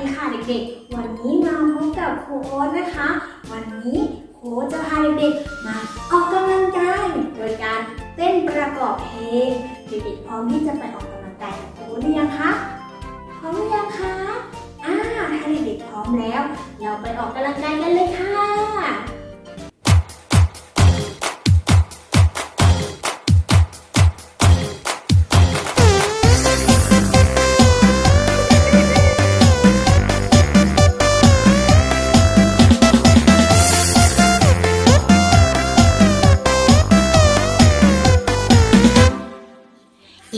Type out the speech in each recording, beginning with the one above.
ีค่ะเด็กๆ วันนี้มาพบกับครูโอ๊ตนะคะ วันนี้ครูโอ๊ตจะพาเด็กๆมาออกกำลังกายโดยการเต้นประกอบเพลงเด็กๆพร้อมที่จะไปออกกำลังกายกับครูโอ๊ตหรือยังคะพร้อมหรือยังคะอ่าถ้าเด็กๆพร้อมแล้ว เราไปออกกำลังกายกันเลยค่ะ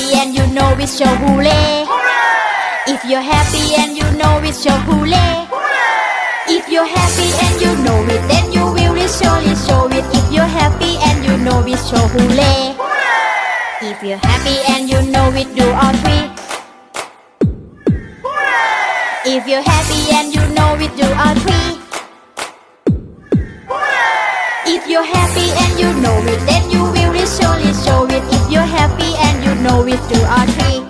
happy and you know it, show hooray. If you're happy and you know it, show hooray. If you're happy and you know it, then you will surely show it. If you're happy and you know it, show hooray. If you're happy and you know it, do all three. If you're happy and you know it, do all three. If you're happy and you know it, then you surely show it. If you're happy and you know it, do all three.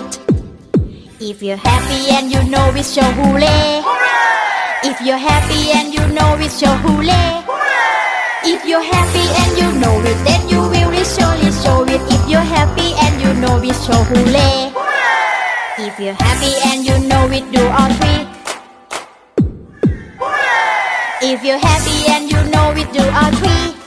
If you're happy and you know it, show hooray. If you're happy and you know it, show hooray. If you're happy and you know it, then you will surely show it. If you're happy and you know it, show hooray. If you're happy and you know it, do all three. If you're happy and you know it, do all three.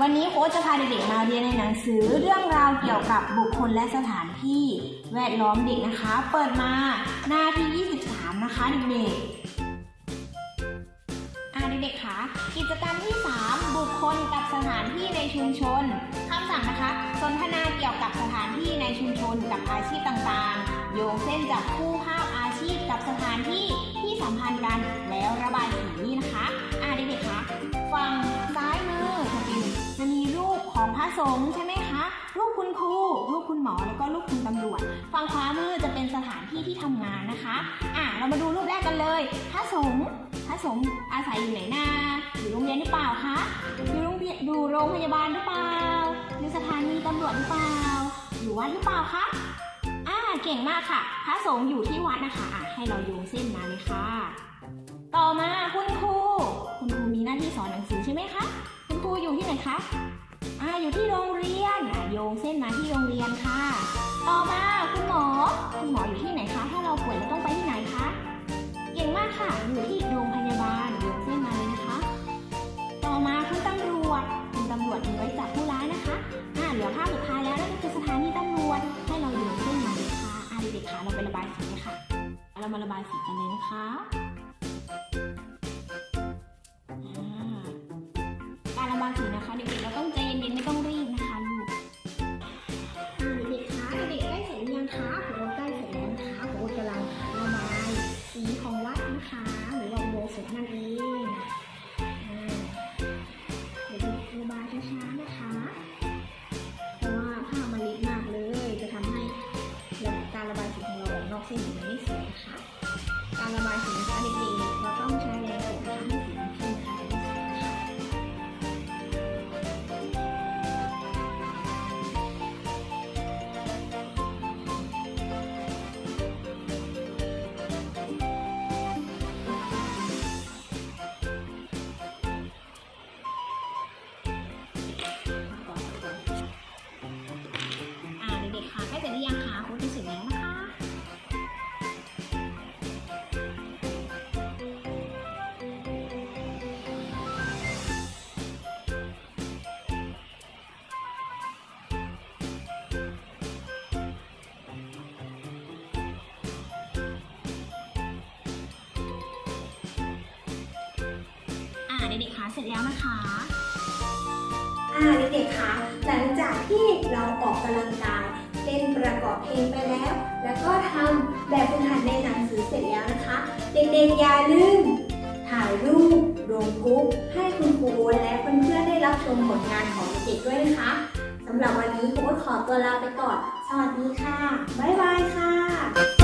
วันนี้โค้ชจะพาเด็กๆมาเรียนในหนังสือเรื่องราวเกี่ยวกับบุคคลและสถานที่แวดล้อมเด็กนะคะ เปิดมาหน้าที่ 23 นะคะเด็กๆอ่าเด็กๆคะกิจกรรมที่ 3 บุคคลกับสถานที่ในชุมชนคำสั่งนะคะ สนทนาเกี่ยวกับสถานที่ในชุมชนกับอาชีพต่างๆ โยงเส้นจับคู่ภาพอาชีพกับสถานที่ที่สัมพันธ์กันแล้วระบายสีนี่นะคะอ่าเด็กๆคะฝั่งซ้าย ของพระสงฆ์ใช่ไหมคะรูปคุณครูรูปคุณหมอแล้วก็รูปคุณตำรวจฝั่งขวามือจะเป็นสถานที่ที่ทำงานนะคะอะเรามาดูรูปแรกกันเลย พระสงฆ์พระสงฆ์อาศัยอยู่ไหนนาอยู่โรงเรียนหรือเปล่าคะอยู่โรงเรียนอยู่โรงพยาบาลหรือเปล่าอยู่สถานีตำรวจหรือเปล่า อยู่วัดหรือเปล่าคะอ่าเก่งมากค่ะ พระสงฆ์อยู่ที่วัดนะคะอะให้เราโยงเส้นมาเลยค่ะ ต่อมาคุณครูคุณครูมีหน้าที่สอนหนังสือใช่ไหมคะคุณครูอยู่ที่ไหนคะ อ่าอยู่ที่โรงเรียนอะโยงเส้นมาที่โรงเรียนค่ะ ต่อมาคุณหมอ คุณหมออยู่ที่ไหนคะ ถ้าเราป่วยเราต้องไปที่ไหนคะ เก่งมากค่ะ อยู่ที่โรงพยาบาล โยงเส้นมาเลยนะคะ ต่อมาคุณตำรวจ คุณตำรวจมีไว้จับผู้ร้ายนะคะอ่าเหลือภาพสุดท้ายแล้วนั่นก็คือสถานีตำรวจ ให้เราโยงเส้นมาเลยค่ะอ่าเด็กๆค่ะเราไประบายสีเลยค่ะ เรามาระบายสีกันเลยนะคะการระบายสีนะคะเด็กๆเราต้ นั่ อ่าเด็กๆคะเสร็จแล้วนะคะอ่าเด็กๆคะหลังจากที่เราออกกำลังกายเต้นประกอบเพลงไปแล้ว แล้วก็ทำแบบฝึกหัดในหนังสือเสร็จแล้วนะคะ เด็กๆอย่าลืมถ่ายรูปลงกรุ๊ปให้คุณครูและเพื่อนๆได้รับชมผลงานของเด็กๆด้วยนะคะสำหรับวันนี้ครูขอตัวลาไปก่อน สวัสดีค่ะ บ๊ายบายค่ะ